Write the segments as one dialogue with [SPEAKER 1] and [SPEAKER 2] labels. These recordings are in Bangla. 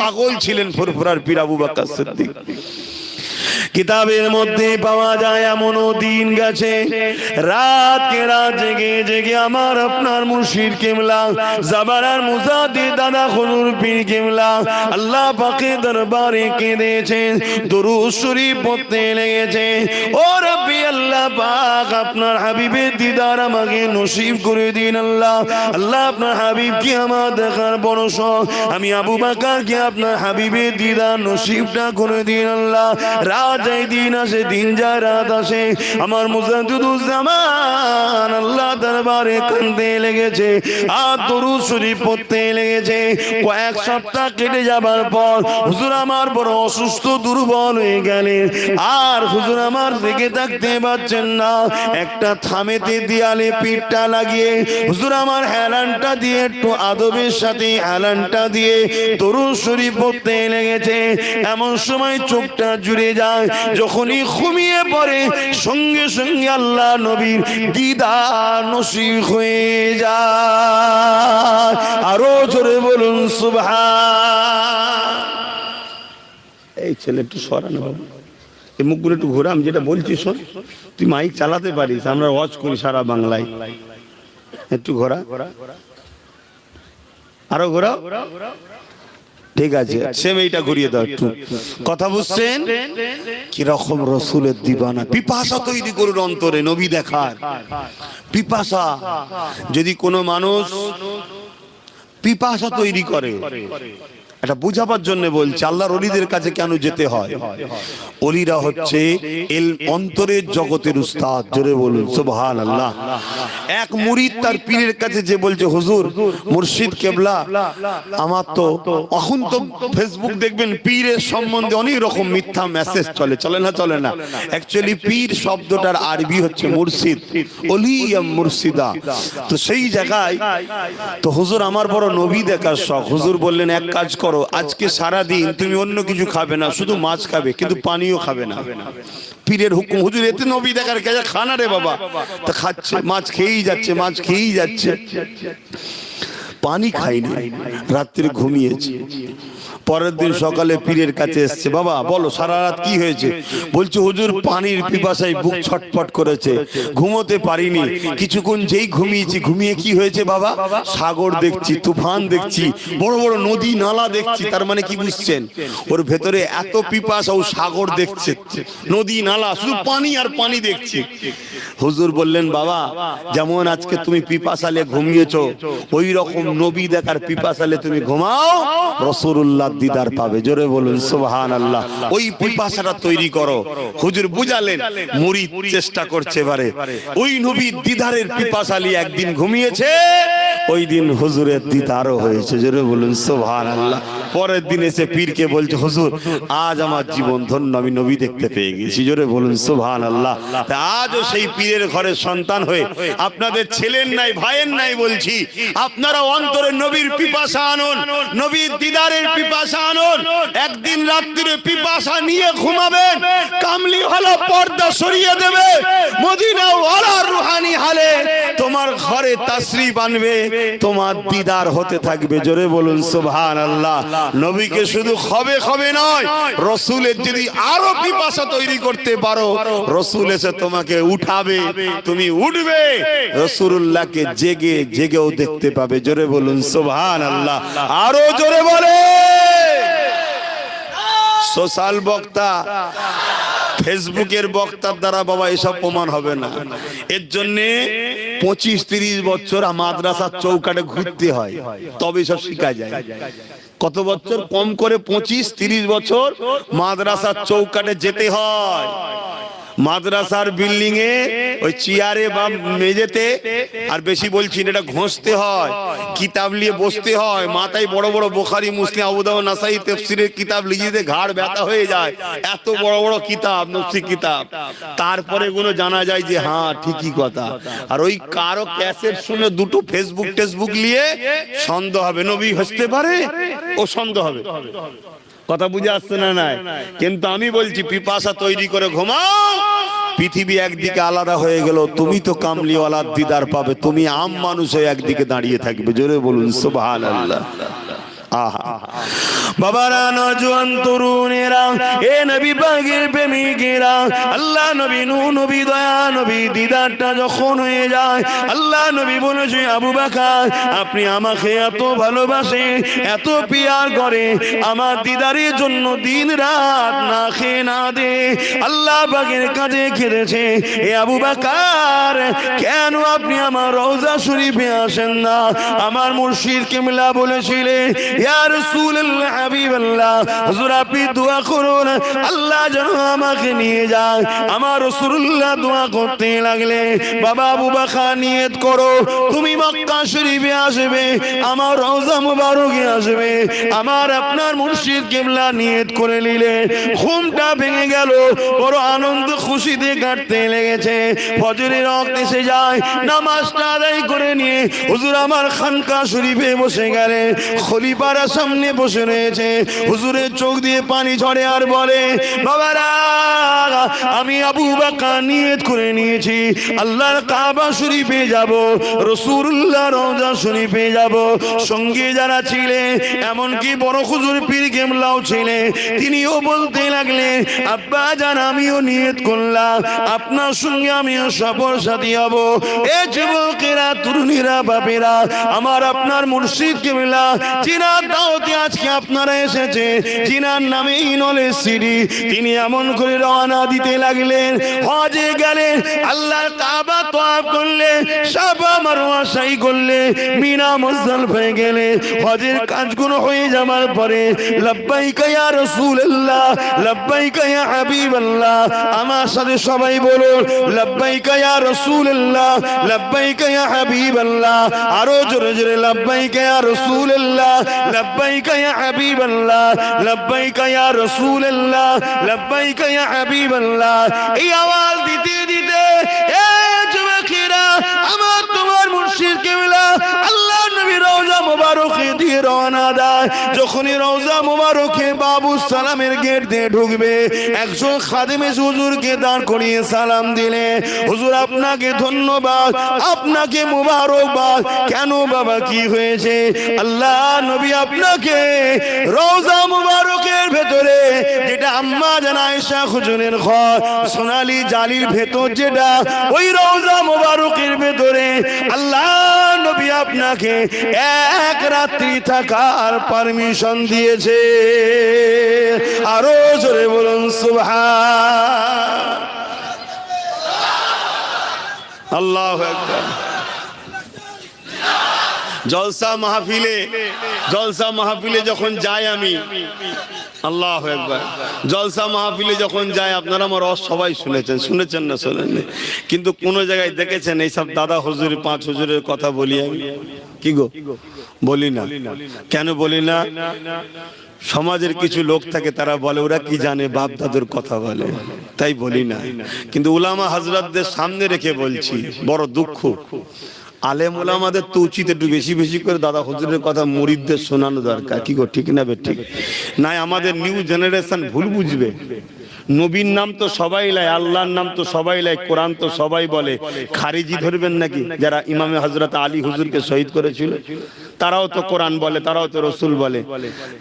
[SPEAKER 1] পাগল ছিলেন ফুরফুরার পীর আবু বাক্কা সিদ্দিক। কিতাবের মধ্যে পাওয়া যায় এমনও দিন গেছে। রাত কে রাত জেগে জেগে আমার আপনার মুর্শিদ কেমলা জাবারার মুজাদি দাদা খুনুর পীর কেমলা আল্লাহ পাকে দরবারে কেঁদেছেন দরুদ শরীফ পড়তে লেগেছে। ও রব্বি আল্লাহ পাক, আপনার হাবিবের দিদার আমাকে নসিব করে দিন আল্লাহ। আল্লাহ আপনার হাবিব কি আমার দেখার বড় শখ আমি আবু বাকার কি আপনার হাবিবের দিদার নসিবটা করে দিন আল্লাহ। রাত যায় দিন আসে, দিন যায় রাত আসে। আমার মুজাদুজ্জামান আল্লাহ দরবারে কান্দে লেগেছে, আর তরু শরীফ পড়তে লেগেছে। কয়েক সপ্তাহ কেটে যাবার পর হুজুর আমার বড় অসুস্থ, দুর্বল হয়ে গেলেন আর হুজুর আমার দেখে থাকতে পারছেন না। একটা থামেতে দেয়ালে পিঠটা লাগিয়ে হুজুর আমার হেলানটা দিয়ে, একটু আদবের সাথে হেলানটা দিয়ে তরুণ শরীফ পড়তে লেগেছে। এমন সময় চোখটা জুড়ে যায় যখনই ঘুমিয়ে পড়ে সঙ্গে সঙ্গে আল্লাহ নবীর দিদার নসিব হয়ে যায়। আরও জোরে বলুন সুবহান। এই ছেলে একটু সরানো বাবু। এই মুখগুলো একটু ঘোরা আমি যেটা বলছি শোন তুই মাইক চালাতে পারিস আমরা ওয়াচ করি সারা বাংলায়। একটু ঘোরা। আরও ঘোরা ঠিক আছে সেম এইটা ঘুরিয়ে দাও একটু। কথা বুঝছেন? কীরকম রসুলের দিবানা। পিপাসা তৈরি করুন অন্তরে নবী দেখার। পিপাসা। যদি কোনো মানুষ পিপাসা তৈরি করে এটা বুঝাবার জন্য বলছে, আল্লাহর অলিদের কাছে কেন যেতে হয়? অলিরা হচ্ছে এল অন্তরের জগতের উস্তাদ, জোরে বলুন সুবহান আল্লাহ এক মুরিদ তার পীরের কাছে যে বলছে, হুজুর, মুর্শিদ কেবলা, আমার তো এখন তো ফেসবুক দেখবেন, পীরের সম্বন্ধে অনেক রকম মিথ্যা মেসেজ চলে চলে না চলে না? অ্যাকচুয়ালি পীর শব্দটার আরবি হচ্ছে মুর্শিদ অলিয়া মুর্শিদা। তো সেই জায়গায়, তো হুজুর, আমার বড় নবী দেখার শখ। হুজুর বললেন, এক কাজ করো আজকে সারা দিন তুমি অন্য কিছু খাবে না শুধু মাছ খাবে কিন্তু পানিও খাবে না। পীরের হুকুম হুজুর এতে নবী দেখার কাজে খানা রে বাবা। তা খাচ্ছে মাছ খেয়েই যাচ্ছে মাছ খেয়েই যাচ্ছে। পানি খাইনি রাত্রে ঘুমিয়েছে। পরের দিন সকালে পীরের কাছে এসছে বাবা বলো সারা রাত কি হয়েছে? বলছে হুজুর পানির পিপাসায় বুক ছটফট করেছে। ঘুমোতে পারিনি। কিছুক্ষণ যেই ঘুমিয়েছি ঘুমিয়ে কি হয়েছে বাবা? সাগর দেখছি তুফান দেখছি বড় বড় নদী নালা দেখছি তার মানে কি বুঝছেন? ওর ভেতরে এত পিপাসা ও সাগর দেখছে। নদী নালা শুধু পানি আর পানি দেখছি। হুজুর বললেন বাবা যেমন আজকে তুমি পিপাসালে ঘুমিয়েছো ওই রকম নবী দেখার পিপাসালে তুমি ঘুমাও রসুল্লাহ দিদার পাবে। জোরে বলুন সুবহান আল্লাহ ওই পিপাসাটা তৈরি করো। হুজুর বুঝালেন মুড়ি চেষ্টা করছে এবারে। ওই নবী দিদারের পিপাসালি একদিন ঘুমিয়েছে, ওই দিন হুজুরের দিদারও হয়েছে। জোরে বলুন সুবহান আল্লাহ পরের দিন এসে পীরকে বলছে, হুজুর, আজ আমার জীবন ধন্য, আমি নবী দেখতে পেয়ে গেছি। জোরে বলুন সুবহান আল্লাহ তা আজও সেই পীরের ঘরের সন্তান হয়ে আপনাদের ছেলের নাই, ভাইয়ের নাই বলছি, আপনারা অন্তরে নবীর পিপাসা আনুন, নবীর দিদারের পিপাসা আনুন একদিন রাত্রিরে পিপাসা নিয়ে ঘুমাবেন। কামলি হলো পর্দা সরিয়ে দেবে। মদিনা ওয়ালা রুহানি হালে। তোমার ঘরে তাসরিফ আনবে। তোমার দিদার হতে থাকবে। জোরে বলুন সুবহান আল্লাহ নবীকে শুধু নয়, রসুলের যদি আরও পিপাসা তৈরি করতে পারো, রসুল এসে তোমাকে উঠাবে। তুমি উঠবে। রসুল্লাহকে জেগে, জেগেও দেখতে পাবে। জোরে বলুন সুবহান আল্লাহ আরও জোরে বলে সোশ্যাল বক্তা, ফেসবুকের বক্তার দ্বারা বাবা এসব প্রমাণ হবে না। এর জন্যে পঁচিশ তিরিশ বছর মাদ্রাসার চৌকাটে ঘুরতে হয়, তবে সব শিখা যায়। কত বছর? কম করে পঁচিশ তিরিশ বছর মাদ্রাসার চৌকাটে যেতে হয়। মাদ্রাসার বিল্ডিং এ ওই চেয়ারে বা মেঝেতে, আর বেশি বলছি এটা ঘষতে হয়, কিতাব নিয়ে বসতে হয়, মাথায় বড় বড় বোখারি, মুসলিম আবুদাও নাসাই তেফসিরের কিতাব লিখিতে ঘাড় ব্যথা হয়ে যায়, এত বড় বড় কিতাব নফসি কিতাব। তারপরে গুলো জানা যায় যে হ্যাঁ ঠিকই কথা। আর ওই কারও ক্যাসেট শুনে দুটো ফেসবুক টেসবুক নিয়ে সন্দেহ হবে। নবী হসতে পারে ও সন্দেহ হবে। কথা বুঝে আসছে না নাই? কিন্তু আমি বলছি, পিপাসা তৈরি করে ঘুমাও। পৃথিবী একদিকে আলাদা হয়ে গেল, তুমি তো কামলিওয়ালার দিদার পাবে, তুমি আম মানুষ হয়ে একদিকে দাঁড়িয়ে থাকবে। জোরে বলুন, সুবহানাল্লাহ। আল্লাহ বাবারা নজওয়ান তরুণেরা এ নবী পাকের প্রেমিকেরা। আল্লাহ নবী নূ, নবী দয়া, নবী দিদারটা যখন হয়ে যায়, আল্লাহ নবী বলেছে আবু বাকার, আপনি আমাকে এত ভালোবাসে, এত পিয়ার করে, আমার দিদারের জন্য দিন রাত না খেয়ে না দে। আল্লাহ পাকের কাজে খেলেছে, এ আবু বাকার, কেন আপনি আমার রওজা শরীফে আসেন না? আমার মুর্শিদ কেমলা বলেছিলেন ইয়া রাসূলুল্লাহ, হাবিবাল্লাহ, হুজুর আপনি দোয়া করুন। আল্লাহ যেন আমাকে নিয়ে যায় আমার রাসূলুল্লাহ দোয়া করতে লাগলে, বাবা আবু বকর নিয়ত করো। তুমি মক্কা শরীফে আসবে, আমার রওজা মুবারকে আসবে। আমার আপনার মুর্শিদ কেমলা নিয়ত করে নিলে, ঘুমটা ভেঙে গেল, বড় আনন্দ খুশিতে কাটতে লেগেছে। ফজরের রক্ত এসে যায়, নামাজটা আদায় করে নিয়ে হুজুর আমার খানকা শরীফে বসে গেলেন খলিপাড়া সামনে বসে রয়েছে। হুজুরের চোখ দিয়ে পানি ঝরে আর বলে, বাবারা, আমি আবু বাকা নিয়ত করে নিয়েছি। আল্লাহর কাবা শরীফে যাব রসুল্লাহ রওজা শরীফে যাব। সঙ্গে যারা ছিলেন, এমনকি বড় হুজুর পীর কেমলাও ছিলেন, তিনিও বলতে লাগলেন, আব্বা জান, আমিও নিয়ত করলাম। আপনার সঙ্গে আমিও সফর সাথী হব। এ যুবকেরা, তরুণীরা, বাপেরা, আমার আপনার মুর্শিদ কেমলা দাওতে আজকে আপনারা এসেছে। চিনার নামে ইনলে সিডি। তিনি এমন করে রওনা দিতে লাগলেন। হজে গেলেন, আল্লাহর কাবা তোয়াব করলে সাবা মারওয়া সাই করলে মিনা মুজদাল হয়ে গেলে হজের কাজগুলো হয়ে যাওয়ার পরে, লাব্বাইকা ইয়া রাসূলুল্লাহ, লাব্বাইকা ইয়া হাবিবাল্লাহ, আমার সাথে সবাই বলুন, লাব্বাইকা ইয়া রাসূলুল্লাহ, লাব্বাইকা ইয়া হাবিবাল্লাহ। আরও জোরে জোরে লাব্বাইকা ইয়া রাসূলুল্লাহ লাব্বাইকা ইয়া হাবিবাল্লাহ লাব্বাইকা ইয়া রাসূলুল্লাহ লাব্বাইকা ইয়া হাবিবাল্লাহ এই আওয়াজ দিতে দিতে, এ যুবকেরা, আমার তোমার মুর্শিদ কেবলা আল্লাহ রওজা মোবারকে দিয়ে রওনা দেয়। যখনই রওজা মোবারকে বাবু সালামের গেট দিয়ে ঢুকবে, একজন খাদেমে হুজুরকে দাঁড় করিয়ে সালাম দিলে, হুজুর, আপনাকে ধন্যবাদ, আপনাকে মুবারকবাদ। কেন বাবা, কি হয়েছে? আল্লাহ নবী আপনাকে রওজা মুবারকের ভেতরে যেটা আম্মা জানা আয়েশা হুজুরের ঘর, সোনালী জালির ভেতর যেটা, ওই রওজা মুবারকের ভেতরে আল্লাহ নবী আপনাকে এক রাত্রি থাকার পারমিশন দিয়েছে। আরও জোরে বলুন, সুবহান। আল্লাহ জলসা মাহফিলে জলসা মাহফিলে যখন যাই আমি, আল্লাহ একবার জলসা মাহফিলে যখন যাই, আপনারা আমার রস সবাই শুনেছেন শুনেছেন না শোনেননি? কিন্তু কোন জায়গায় দেখেছেন, এইসব দাদা হুজুর, পাঁচ হুজুরের কথা বলি আমি। কি গো? বলি না। কেন বলি না? সমাজের কিছু লোক থাকে, তারা বলে, ওরা কি জানে বাপ দাদুর কথা বলে। তাই বলি না। কিন্তু উলামা হাজরাতদের সামনে রেখে বলছি, বড় দুঃখ। আলেম ওলামাদের তো উচিত একটু বেশি বেশি করে দাদা হুজুরের কথা মুরিদদের শোনানো দরকার। কি গো, ঠিক না বে ঠিক? নাই আমাদের নিউ জেনারেশন ভুল বুঝবে। নবীর নাম তো সবাই লাই, আল্লাহর নাম তো সবাই লাই, কোরআন তো সবাই বলে। খারিজি ধরবেন নাকি? যারা ইমামে হজরত আলী হুজুরকে শহীদ করেছিল, তারাও তো কোরআন বলে, তারাও তো রসুল বলে।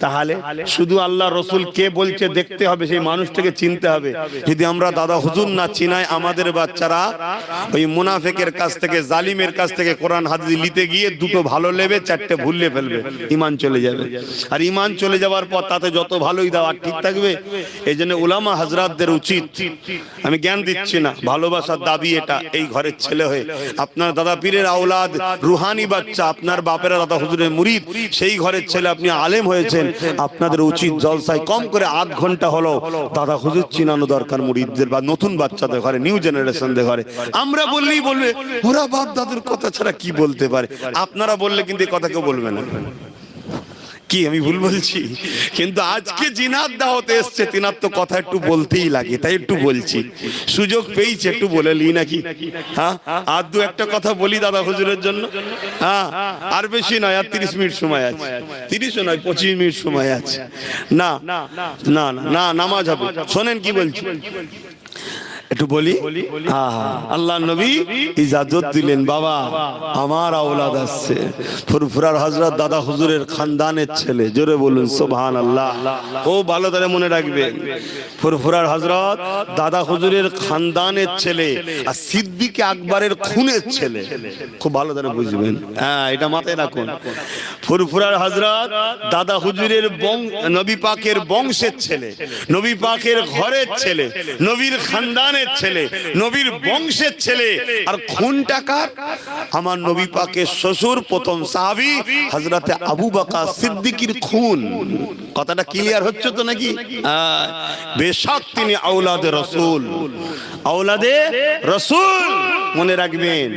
[SPEAKER 1] তাহলে শুধু আল্লাহ রসুল কে বলছে দেখতে হবে, সেই মানুষটাকে চিনতে হবে। যদি আমরা দাদা হুজুর না চিনাই, আমাদের বাচ্চারা ওই মুনাফেকের কাছ থেকে, জালিমের কাছ থেকে কোরআন হাদিস নিতে গিয়ে দুটো ভালো লেবে, চারটে ভুললে ফেলবে। ইমান চলে যাবে। আর ইমান চলে যাওয়ার পর তাতে যত ভালোই দেওয়া ঠিক থাকবে, এই জন্য উলামা হাজরাতদের উচিত। আমি জ্ঞান দিচ্ছি না, ভালোবাসার দাবি এটা এই ঘরের ছেলে হয়ে। আপনার দাদা পীরের আওলাদ, রুহানি বাচ্চা, আপনার বাপেরা দাদা হুজুরের মুরিদ, সেই ঘরের ছেলে আপনি আলেম হয়েছেন। আপনাদের উচিত জলসায় কম করে আধ ঘণ্টা হলো দাদা হুজুর চিনানো দরকার মুরিদদের বা নতুন বাচ্চাদের ঘরে, নিউ জেনারেশনদের ঘরে। আমরা বললেই বলবে, ওরা বাপ দাদুর কথা ছাড়া কি বলতে পারে? আপনারা বললে কিন্তু এই কথা কেউ বলবে না। কি আমি ভুল বলছি? কিন্তু আজকে জিনাত দাওয়াতে এসছে, তিনার তো কথা একটু বলতেই লাগে, তাই একটু বলছি। সুযোগ পেয়েছে একটু বলে লি নাকি? হ্যাঁ? আর দু একটা কথা বলি দাদা হুজুরের জন্য। হ্যাঁ? আর বেশি নয়, আর তিরিশ মিনিট সময় আছে। তিরিশও নয়, পঁচিশ মিনিট সময় আছে। না না না না, নামাজ হবে। শোনেন কি বলছি। একটু বলি? আল্লাহ নবী ইজাজত দিলেন বাবা আমার আওলাদ আসছে। ফুরফুরার হজরত দাদা হুজুরের খানদানের ছেলে জোরে বলুন সোভান আল্লাহ ও ভালো করে মনে রাখবেন ফুরফুরার হজরত দাদা হুজুরের খানদানের ছেলে আর সিদ্দিকে আকবরের খুনের ছেলে। খুব ভালো করে বুঝবেন। হ্যাঁ এটা মাথায় রাখুন। ফুরফুরার হজরত দাদা হুজুরের নবী পাকের বংশের ছেলে নবী পাকের ঘরের ছেলে নবীর খানদানের ছেলে নবীর বংশের ছেলে। আর খুন টাকার আমার নবী পাকের শ্বশুর প্রথম সাহাবি হজরতে আবু বাকা সিদ্দিকির খুন। কথাটা ক্লিয়ার হচ্ছে তো নাকি? বেশক তিনি আউলাদে রসুল। আউলাদে রসুল। মনে রাখবেন,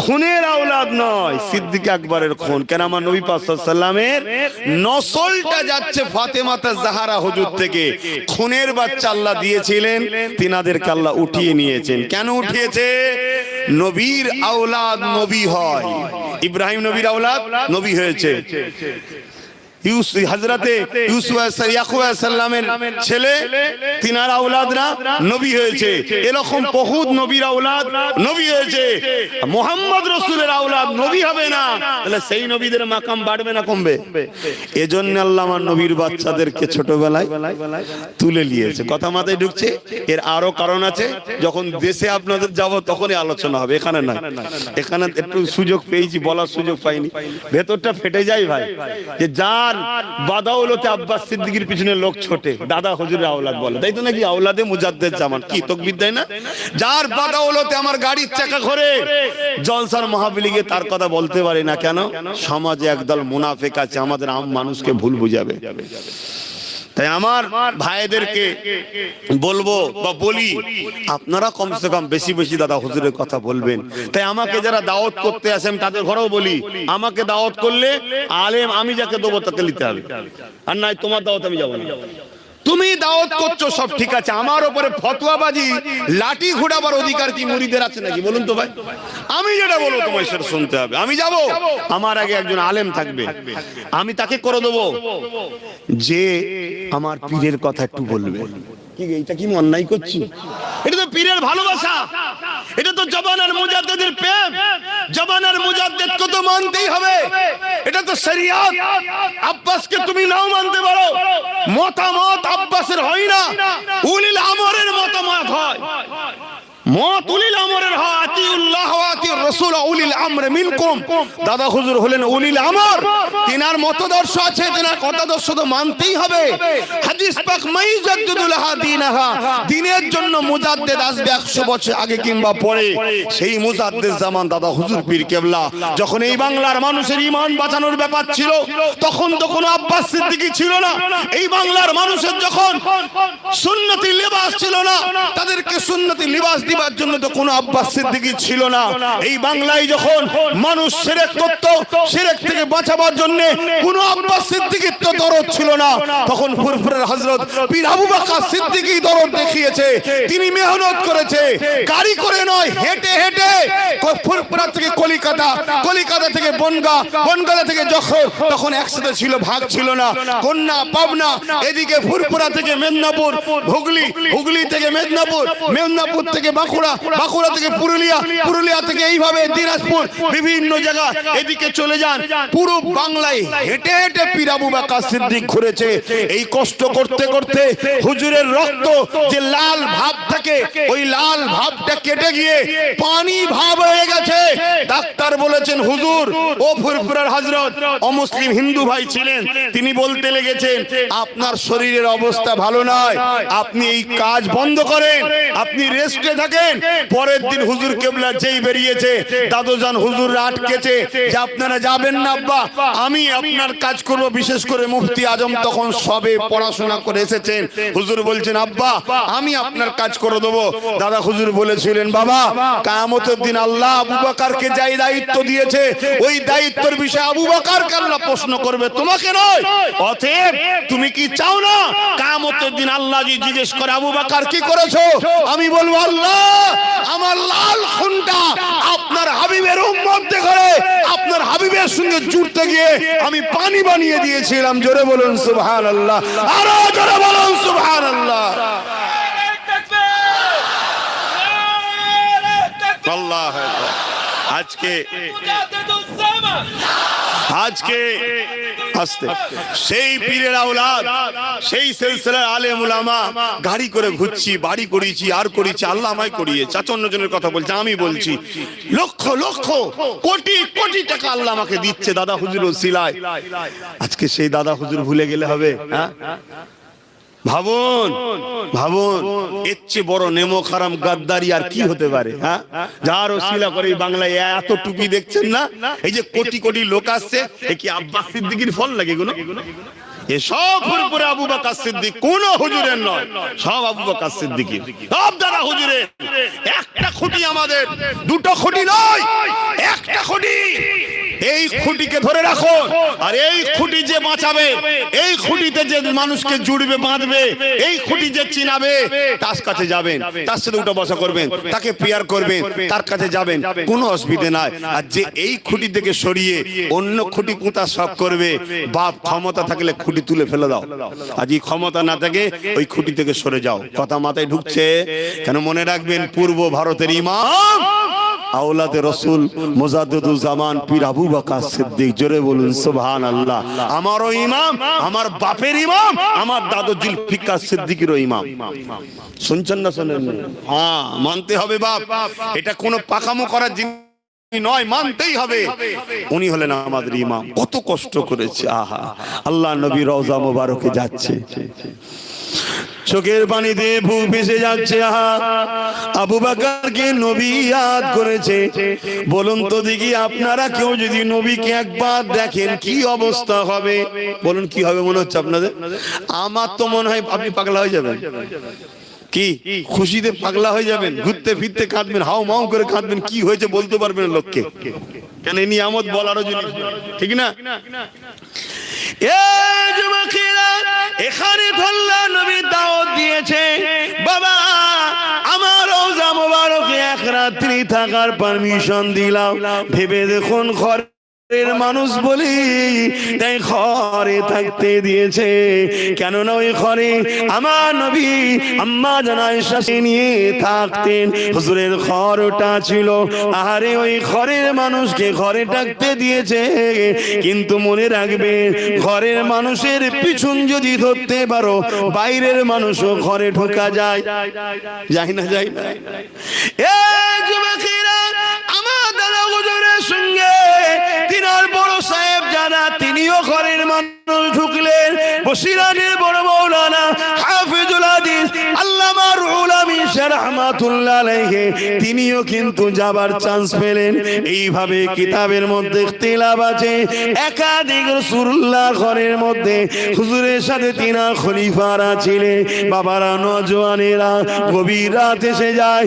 [SPEAKER 1] খুনের আওলাদ নয়, সিদ্দিক আকবরের খুন। কেন আমার নবী সাল্লামের নসলটা যাচ্ছে ফাতেমাতা জাহারা হুজুর থেকে। খুনের বাচ্চা আল্লাহ দিয়েছিলেন, তিনাদেরকে আল্লাহ উঠিয়ে নিয়েছেন। কেন উঠিয়েছে? নবীর আওলাদ নবী হয়। ইব্রাহিম নবীর আওলাদ নবী হয়েছে। ইউসুফ ছেলে তিনার আওলাদরা নবী হয়েছে। এরকম বহুত নবীর আওলাদ নবী হয়েছে। মোহাম্মদ রসুলের আওলাদ নবী হবে না। তাহলে সেই নবীদের মাকাম বাড়বে না কমবে? এজন্য আল্লাহ আমার নবীর বাচ্চাদেরকে ছোটবেলায় তুলে নিয়েছে। কথা মাথায় ঢুকছে? এর আরও কারণ আছে। যখন দেশে আপনাদের যাব তখনই আলোচনা হবে। এখানে না এখানে একটু সুযোগ পেয়েছি বলার সুযোগ পাইনি। ভেতরটা ফেটে যায় ভাই। যে যার বাদাউলতে আব্বাস সিদ্দিকির পিছনে লোক ছোটে। দাদা হুজুরের আওলাদ বলে। তাই তো নাকি আওলাদে মুজাদ্দের জামান? কি তকবির দেয় না? যার বাদাউলতে আমার গাড়ির চাকা ঘরে। জলসার মহাবিলিগে তার কথা বলতে পারি না কেন? সমাজে একদল মুনাফেক আছে, আমাদের আম মানুষকে ভুল বুঝাবে। তাই আমার ভাইদেরকে বলব বা বলি আপনারা কমসে কম বেশি বেশি দাদা হুজুরের কথা বলবেন। তাই আমাকে যারা দাওয়াত করতে আসেন আমি তাদের ঘরেও বলি আমাকে দাওয়াত করলে আলেম আমি যাকে দেবো তাকে নিতে হবে। আর নাই তোমার দাওয়াত আমি যাব না। তুমি দাওয়াত করছ, সব ঠিক আছে। আমার উপরে ফতোয়াবাজি, লাঠি ঘোড়াবার অধিকার কি মুরিদের আছে নাকি? বলুন তো ভাই। আমি যেটা বলব, তোমায় সেটা শুনতে হবে। আমি যাব? আমার আগে একজন আলেম থাকবে। আমি তাকে করে দেবো। যে আমার পীরের কথা একটু বলবে। কি এটা কি অন্যায় করছি? এটা তো পীরের ভালোবাসা। এটা তো জবানের মুজাদ্দেদের প্রেম। জবানের মুজাদ্দেদ কত মানতেই হবে। এটা তো শরিয়াত। আব্বাসকে তুমি নাও মানতে পারো। মতামত আব্বাসের হয় না। উলিল আমরের মতামত হয়। দিনের জন্য মুজাদ্দেদ আসবে 100 বছর আগে কিংবা পরে। সেই মুজাদ্দেদ জামান দাদা হুজুর পীর কেবলা। যখন এই বাংলার মানুষের ইমান বাঁচানোর ব্যাপার ছিল, তখন তো কোনো আব্বাস সিদ্দিকী ছিল না। এই বাংলার মানুষের যখন সুন্নতি লিবাস ছিল না, তাদেরকে সুন্নতি লিবাস দিবার জন্য তো কোনো আব্বাস সিদ্দিকী ছিল না। এই বাংলায় যখন মানুষ সেরেক করত সেরেক থেকে বাঁচাবার জন্য কোনো আব্বাস সিদ্দিকীর তো দরদ ছিল না। তখন ফুরফুরের হযরত পীর আবু বকর সিদ্দিকী দরদ দেখিয়েছে। তিনি মেহনত করেছে। গাড়ি করে নয় হেঁটে হেঁটে ফুরফুরা থেকে কলিকাতা কলিকাতা থেকে বনগা বনগাঁ থেকে যখন তখন একসাথে ছিল ভাগ ছিল না। কন্যা পাবনা এদিকে ফুরফুরা থেকে মেদিনীপুর হুগলি হুগলি থেকে মেদিনীপুর মেদিনীপুর থেকে বাঁকুড়া বাঁকুড়া থেকে পুরুলিয়া পুরুলিয়া থেকে এইভাবে দিনাজপুর বিভিন্ন জায়গা এদিকে চলে যান। পুরো বাংলায় হেঁটে হেঁটে পিরাবু বাকা সিদ্দিক ঘুরেছে। এই কষ্ট করতে করতে হুজুরের রক্ত যে লাল ভাব থাকে, ওই লাল ভাবটা কেটে গিয়ে পানি ভাব হয়ে গেছে। ডাক্তার বলেছেন, হুজুর, ও ফুরফুরার হজরত অমুসলিম হিন্দু ভাই ছিলেন। তিনি বলতে লেগেছেন, আপনার শরীরের অবস্থা ভালো নয়। আপনি এই কাজ বন্ধ করেন। আপনি রেস্টে থাকেন। পরের দিন হুজুর কেবলা যেই বেরিয়েছে দাদুজান হুজুর আটকেছে যে আপনারা যাবেন না আব্বা আমি আপনার কাজ করব বিশেষ করে মুফতি আজম তখন সবে পড়াশোনা করে এসেছেন। হুজুর বলছেন আব্বা আমি আপনার কাজ করে দেবো। দাদা হুজুর বলেছিলেন বাবা কায়ামতের দিন আল্লাহ আবু বাকারকে যাই দায়িত্ব দিয়েছে ওই দায়িত্বের বিষয়ে আবু বাকারকে আল্লাহ প্রশ্ন করবে। তোমাকে নয় অতএব তুমি কি চাও না? কায়ামতের দিন আল্লাহ জিজ্ঞেস করে আবু বাকার কি করেছ আমি বলব আল্লাহ আমার লাল খুনটা আপনার হাবিবের উম্মত করে আপনার হাবিবের সঙ্গে জুড়তে গিয়ে আমি পানি বানিয়ে দিয়েছিলাম। জোরে বলুন সুবহানাল্লাহ। আরও জোরে বলুন সুবহানাল্লাহ। আল্লাহ আকবার। আজকে আজকে আসতে। সেই পীরের আওলাদ, সেই সিলসিলার আলেম উলামা, গাড়ি করে ঘুরছি, বাড়ি করিয়েছি, আর করিয়েছি, আল্লাহ আমায় করিয়ে চাচন্ন জনের কথা বলছে, আমি বলছি, লক্ষ লক্ষ, কোটি কোটি টাকা আল্লাহ আমাকে দিচ্ছে, দাদা হুজুর সিলায়। আজকে সেই দাদা হুজুর ভুলে গেলে হবে হ্যাঁ? ভাবুন ভাবুন, এর চেয়ে বড় নেমো খারাম গাদ্দারি আর কি হতে পারে হ্যাঁ? যার ওসিলা করে বাংলায় এত টুপি দেখছেন না? এই যে কোটি কোটি লোক আসছে, এ কি আব্বাস সিদ্দিকির ফল লাগে এগুলো? এ সব পুরোপুরি আবু বকর সিদ্দিক, কোন হুজুরের নয়, সব আবু বকর সিদ্দিকের। সব দ্বারা হুজুরের, একটা খুঁটি আমাদের, দুটো খুঁটি নয়, একটা খুঁটি। এই খুঁটিকে ধরে রাখো। আর এই খুঁটি যে বাঁচাবে, এই খুঁটিতে যে মানুষকে জুড়বে, বাঁধবে, এই খুঁটি যে চিনাবে, তার কাছে যাবেন, তার সাথে উঠা বসা করবেন, তাকে পেয়ার করবেন, তার কাছে যাবেন, কোনো অসুবিধে নাই। আর যে এই খুঁটি থেকে সরিয়ে অন্য খুঁটি কুঁতা সব করবে, বাপ, ক্ষমতা থাকলে খুঁটি তুলে ফেলে দাও। আজ এই ক্ষমতা না থাকে, ওই খুঁটি থেকে সরে যাও। কথা মাথায় ঢুকছে, কেন মনে রাখবেন, পূর্ব ভারতের ইমাম আওলাদে রসুল মোজাদ্দুল জামান পীর আবু বাকা সিদ্দিক, জোরে বলুন সুবহান আল্লাহ আমারও ইমাম, আমার বাপের ইমাম, আমার দাদু জুলফিকার সিদ্দিকেরও ইমাম। শুনছেন না শোনেন হ্যাঁ মানতে হবে বাপ। এটা কোনো পাকামো করার জিনিস নয়, মানতেই হবে। উনি হলেন আমাদের ইমাম। কত কষ্ট করেছে, আহা। আল্লাহ নবী রওজা মোবারকে যাচ্ছে। চোখের পানি দিয়ে বুক ভেসে যাচ্ছে আবু বাকারকে নবী ইয়াদ করেছে। বলুন তো দেখি আপনারা কেউ যদি নবীকে একবার দেখেন কি অবস্থা হবে? বলুন কি হবে মনে হচ্ছে আপনাদের? আমার তো মনে হয় আপনি পাগলা হয়ে যাবেন। কি? খুশিতে পাগলা হয়ে যাবেন? ঘুরতে ফিরতে কাঁদবেন, হাও মাও করে কাঁদবেন, কি হয়েছে বলতে পারবেন লোককে? কেন নিয়ামত বলারও জিনিস। ঠিক না? এখানে ধল্লা নবী দাওয়াত দিয়েছে। বাবা, আমার ওজা মোবারকে এক রাত্রি থাকার পারমিশন দিলাম। ভেবে দেখুন ঘর মানুষ বলি তাই ঘরে থাকতে দিয়েছে। কেননা ওই ঘরে আমার নবী, আম্মা জানাই শাসে নিয়ে থাকতেন। হুজুরের ঘরটা ছিল। আহারে ওই ঘরের মানুষকে ঘরে থাকতে দিয়েছে। কিন্তু মনে রাখবে, ঘরের মানুষের পিছন যদি ধরতে পারো, বাইরের মানুষও ঘরে ঢোকা যায়। যাই না যাই না। এ যুবকেরা তিনার বড় সাহেব জানা, তিনিও ঘরের মানুষ ঢুকলেন। বসিরানের বড় মৌলানা হাফিজুল আলাইহি, তিনিও কিন্তু যাবার চান্স পেলেন। এইভাবে কিতাবের মধ্যে একাধিক ঘরের মধ্যে হুজুরের সাথে তিনা খলিফারা ছিলেন। বাবারা নজওয়ানেরা গভীর রাত এসে যায়।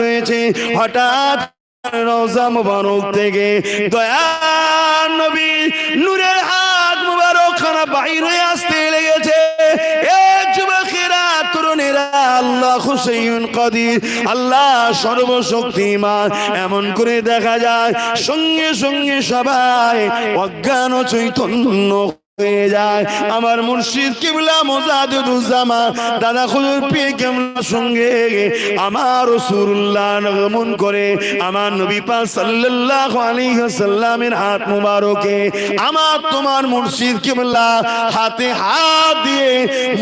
[SPEAKER 1] রয়েছে। হঠাৎ মুবারক থেকে দয়া নবী নূরের হাত মুবারক খানা বাহির হয়ে আসতে লেগেছে। আল্লাহ আল্লাহ সর্বশক্তিমান। এমন করে দেখা যায়, সঙ্গে সঙ্গে সবাই অজ্ঞান চৈতন্য হয়ে যায়। আমার মুর্শিদ কিবলা মোজাদুজ্জামা দাদা খুজুর পীর কেমলার সঙ্গে আমার রাসূলুল্লাহ আগমন করে আমার নবী পাক সাল্লাল্লাহু আলাইহি ওয়াসাল্লামের হাত মুবারকে আমার তোমার মুর্শিদ কিবলা হাতে হাত দিয়ে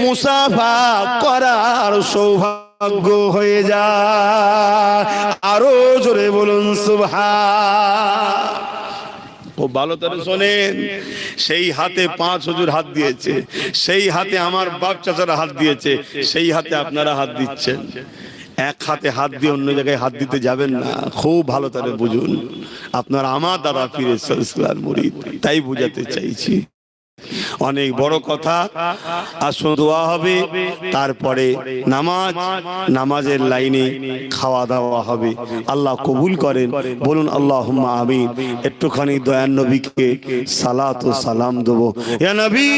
[SPEAKER 1] মুসাফা করার সৌভাগ্য হয়ে যায়। আরও জোরে বলুন সুবহান। ও ভালো করে শোনেন সেই হাতে পাঁচ হজুর হাত দিয়েছে সেই হাতে আমার বাপ চাচারা হাত দিয়েছে সেই হাতে আপনারা হাত দিচ্ছেন। এক হাতে হাত দিয়ে অন্য জায়গায় হাত দিতে যাবেন না। খুব ভালো করে বুঝুন। আপনার আমার দাদা ফিরে ইসলাম মুরিদ তাই বুঝাতে চাইছি। অনেক বড় কথা। আসুন দোয়া হবে, তারপরে নামাজ, নামাজের লাইনে খাওয়া দাওয়া হবে। আল্লাহ কবুল করেন। বলুন আল্লাহ আমিন। একটুখানি দয়ান নবীকে সালাত সালাম দেবো। নবী!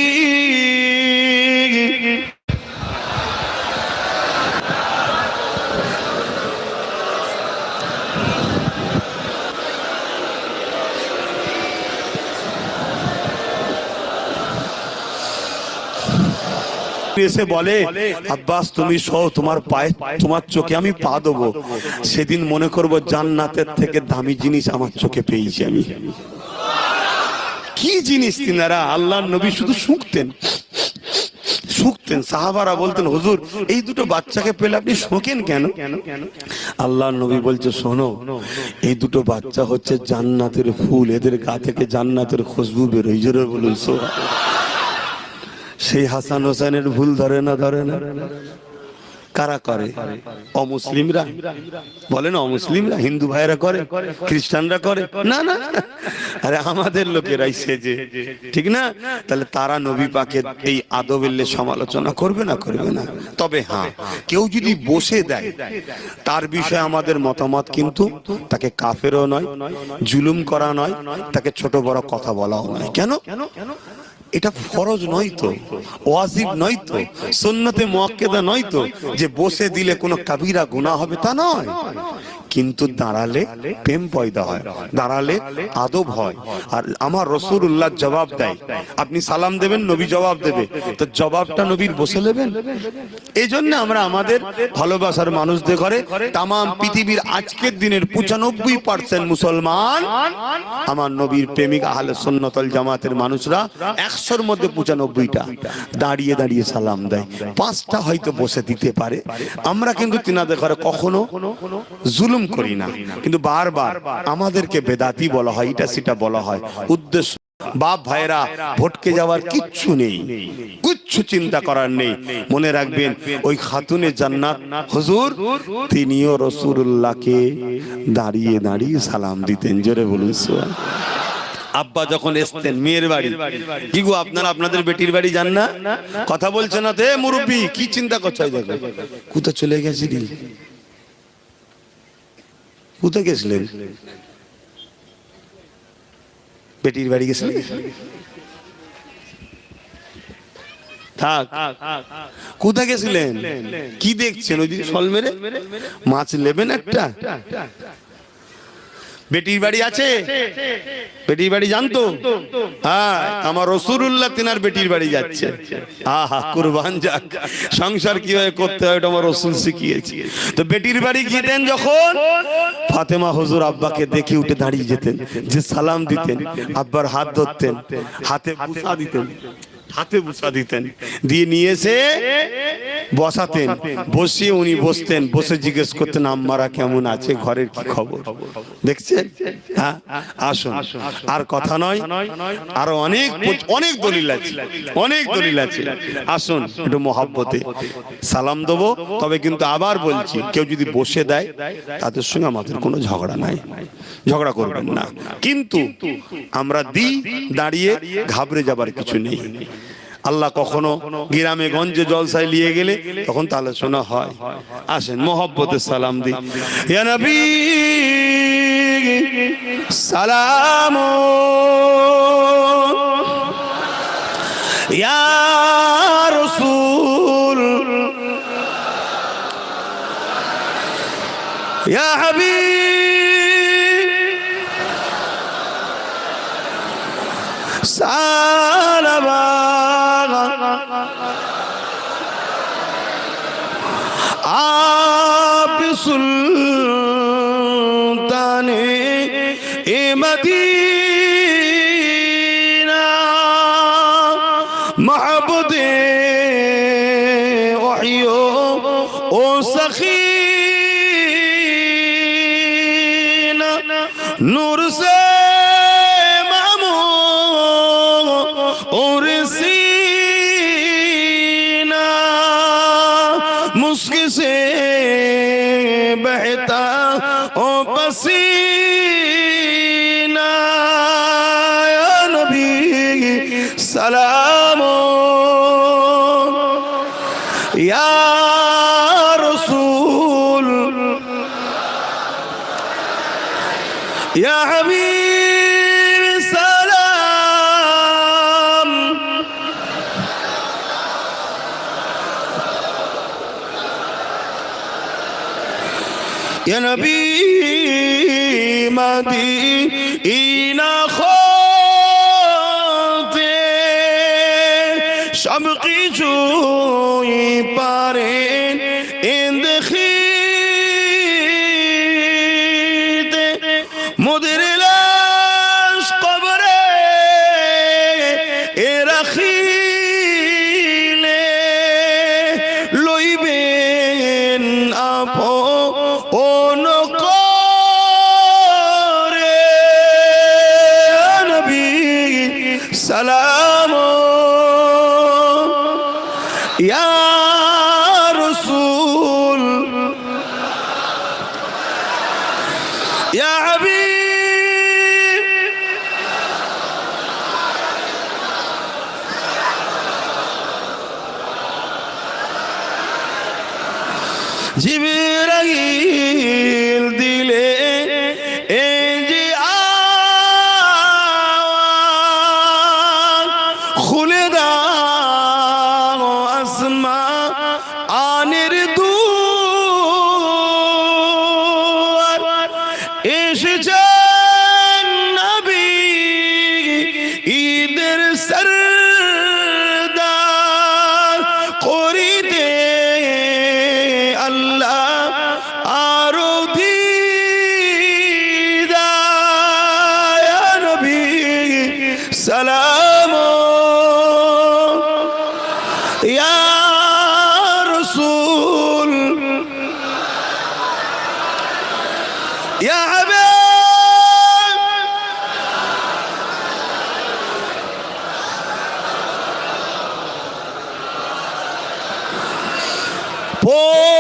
[SPEAKER 1] এসে বলে, আব্বাস, তুমি সহ তোমার পায়ে, তোমার চোখে আমি পা দেবো। সেদিন মনে করব জান্নাতের থেকে দামি জিনিস আমার চোখে পেয়েছি আমি। কি জিনিস তিনারা? আল্লাহর নবী শুধু শুকতেন। শুকতেন। সাহাবারা বলতেন, হুজুর, এই দুটো বাচ্চাকে পেলে আপনি শোকেন কেন? আল্লাহ নবী বলছে, শোনো, এই দুটো বাচ্চা হচ্ছে জান্নাতের ফুল। এদের গা থেকে জান্নাতের খুশবু বেরোই জোরে বলুন সোহা। সেই হাসান হোসেনের ভুল ধরে না ধরে না। কারা করে? অমুসলিমরা। বলেন অমুসলিমরা? হিন্দু ভাইরা করে? খ্রিস্টানরা করে? না না। আরে আমাদের লোকেরাই সেজে ঠিক না? তাহলে তারা নবী পাকের এই আদবেল্লে সমালোচনা করবে না করবে না? তবে হ্যাঁ কেউ যদি বসে দেয়, তার বিষয়ে আমাদের মতামত কিন্তু তাকে কাফেরও নয়, জুলুম করা নয়, তাকে ছোট বড় কথা বলাও নয়। কেন? এটা ফরজ নয় তো, ওয়াজিব নয় তো, সুন্নতে মুয়াক্কেদা নয় তো, যে বসে দিলে কোনো কাবিরা গুনাহ হবে তা নয়। কিন্তু দাঁড়ালে প্রেম পয়দা হয়, দাঁড়ালে আদব হয়। আর আমার রসুল্লাহ জবাব দেয়, আপনি সালাম দেবেন, নবী জবাব দেবে। তো জবাবটা নবীর বসে নেবেন? এই জন্য আমরা আমাদের ভালোবাসার মানুষদের ঘরে তাম পৃথিবীর আজকের দিনের পঁচানব্বই পার্সেন্ট মুসলমান, আমার নবীর প্রেমিক আহলে সন্ন্যতল জামাতের মানুষরা একশোর মধ্যে পঁচানব্বইটা। দাঁড়িয়ে দাঁড়িয়ে সালাম দেয়। পাঁচটা হয়তো বসে দিতে পারে। আমরা কিন্তু তিনাদের ঘরে কখনো জুলুম করি না। কিন্তু বারবার আমাদেরকে বেদাতি বলা হয়, এটা সেটা বলা হয়। উদ্দেশ্য, বাপ ভাইরা ভটকে যাওয়ার কিচ্ছু নেই। কিচ্ছু চিন্তা করার নেই। মনে রাখবেন, ওই খাতুনে জান্নাত। হুজুর, তিনিও রসুল্লাহকে দাঁড়িয়ে দাঁড়িয়ে সালাম দিতেন। জোরে বলুন। আব্বা যখন এসতেন মেয়ের বাড়ি। কি গো আপনারা আপনাদের বেটির বাড়ি যান না? কথা বলছে না তো? মুরব্বী কি চিন্তা করছ? দেখো। কোথা চলে গেছিলি কোথায় গেছিলেন? বেটির বাড়ি গেছিলেন? থাক। কোথায় গেছিলেন? কি দেখছেন? ওই দিন সল মেরে? মাছ নেবেন একটা? বেটির বাড়ি আছে? বেটির বাড়ি জানতো? হ্যাঁ আমার রসুরুল্লাহ তিনার বেটির বাড়ি যাচ্ছে। আহা, কুরবান যাক। সংসার কীভাবে করতে হয় ওটা আমার রসুল শিখিয়েছি। তো বেটির বাড়ি গিয়েতেন যখন, ফাতেমা হুজুর আব্বাকে দেখে উঠে দাঁড়িয়ে যেতেন, যে সালাম দিতেন, আব্বার হাত ধরতেন, হাতে বুসা দিতেন। হাতে বসা দিতেন। দিয়ে নিয়ে এসে বসাতেন। বসিয়ে উনি বসতেন বসে জিজ্ঞেস করতেন আম্মারা কেমন আছে? ঘরের কি খবর? দেখছেন? হ্যাঁ আসুন। আর কথা নয় আরও অনেক অনেক দলিল আছে। অনেক দলিল আছে। আসুন একটু মহাব্বতে। সালাম দেবো। তবে কিন্তু আবার বলছি কেউ যদি বসে দেয় তাদের সঙ্গে আমাদের কোনো ঝগড়া নাই। ঝগড়া করবেন না। কিন্তু আমরা দিই দাঁড়িয়ে ঘাবড়ে যাবার কিছু নেই। আল্লাহ কখনো গ্রামে গঞ্জে জলসায় নিয়ে গেলে তখন তাহলে আলোচনা হয়। আসেন, মোহব্বতে সালাম দি নবী, সালাম। রাসূল। ইয়া হাবিব। মাহবুদে ওহিও ও সখী নূর নবী মাদি ইনা খো Cibril Oh.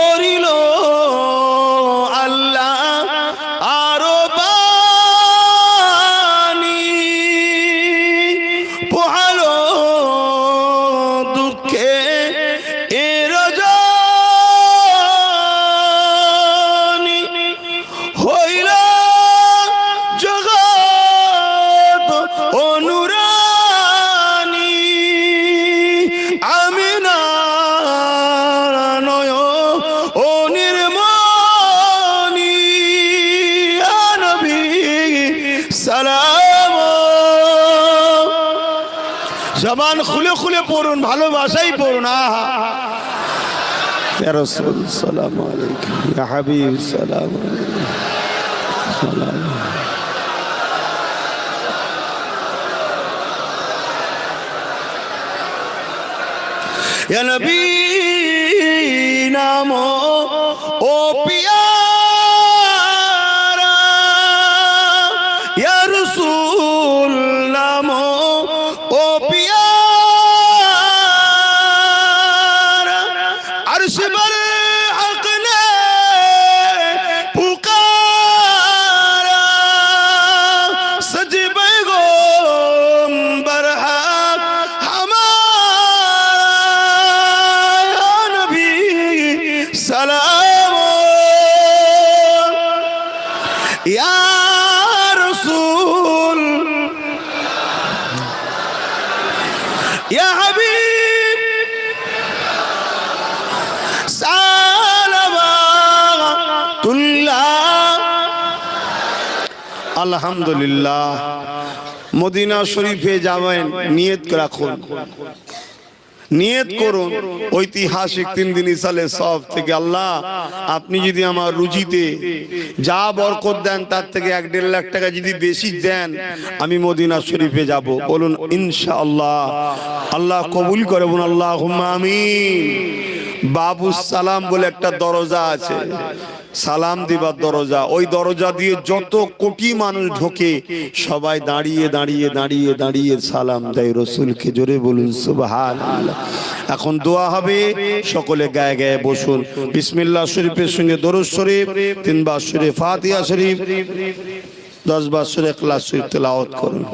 [SPEAKER 1] الرسول السلام عليك. يا حبيب السلام عليك. يا نبي نامو. أو আলহামদুলিল্লাহ। মদিনা শরীফে যাবেন, নিয়ত রাখুন। নিয়ত করুন, ঐতিহাসিক তিন দিন সালে সব থেকে। আল্লাহ, আপনি যদি আমার রুজিতে যা বরকত দেন, তার থেকে এক দেড় লাখ টাকা যদি বেশি দেন, আমি মদিনা শরীফে যাব। বলুন, ইনশাআল্লাহ। আল্লাহ আল্লাহ কবুল করে বলুন আল্লাহ আমি বাবু সালাম বলে একটা দরজা আছে। সালাম দিবার দরজা। ওই দরজা দিয়ে যত কোটি মানুষ ঢোকে সবাই দাঁড়িয়ে দাঁড়িয়ে দাঁড়িয়ে দাঁড়িয়ে সালাম দেয়। রসুলকে জোরে বলুন সুবহান এখন দোয়া হবে সকলে গায়ে গায়ে বসুন। বিসমিল্লাহ শরীফের সঙ্গে দরুদ শরীফ তিনবার শরীফ ফাতিহা শরীফ দশ বার শরীফ ক্লাস শরীফ তেলাওয়াত করুন।